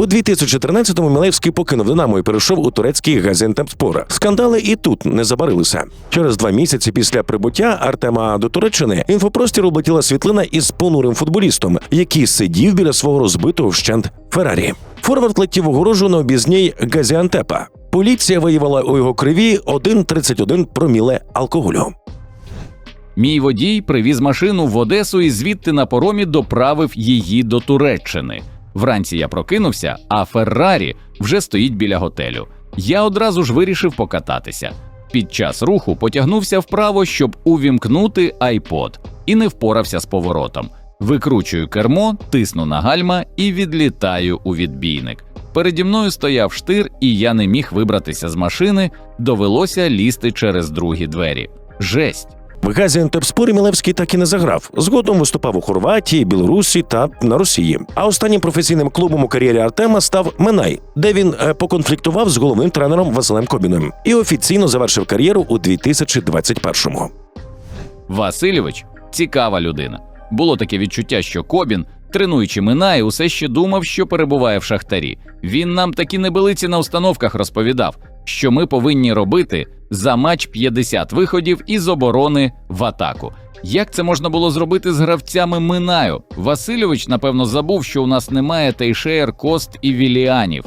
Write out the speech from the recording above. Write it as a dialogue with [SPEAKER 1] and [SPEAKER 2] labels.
[SPEAKER 1] У 2013-му Мілевський покинув Динамо і перейшов у турецький Газіантепспор. Скандали і тут не забарилися. Через два місяці після прибуття Артема до Туреччини інфопростір облетіла світлина із понурим футболістом, який сидів біля свого розбитого вщент Феррарі. Форвард летів у горожу на обізній Газіантепа. Поліція виявила у його криві 1,31 проміле алкоголю.
[SPEAKER 2] Мій водій привіз машину в Одесу і звідти на поромі доправив її до Туреччини. Вранці я прокинувся, а Феррарі вже стоїть біля готелю. Я одразу ж вирішив покататися. Під час руху потягнувся вправо, щоб увімкнути iPod, і не впорався з поворотом. Викручую кермо, тисну на гальма і відлітаю у відбійник. Переді мною стояв штир, і я не міг вибратися з машини, довелося лізти через другі двері. Жесть!
[SPEAKER 1] В Газіантепспорі Мілевський так і не заграв. Згодом виступав у Хорватії, Білорусі та на Росії. А останнім професійним клубом у кар'єрі Артема став Минай, де він е, поконфліктував з головним тренером Василем Кобіним і офіційно завершив кар'єру у 2021-му.
[SPEAKER 2] Васильович цікава людина. Було таке відчуття, що Кобін, тренуючи Минай, усе ще думав, що перебуває в шахтарі. Він нам такі небелиці на установках розповідав, що ми повинні робити за матч 50 виходів із оборони в атаку. Як це можна було зробити з гравцями Минаю? Васильович, напевно, забув, що у нас немає Тейшеєр, Кост і Віліанів.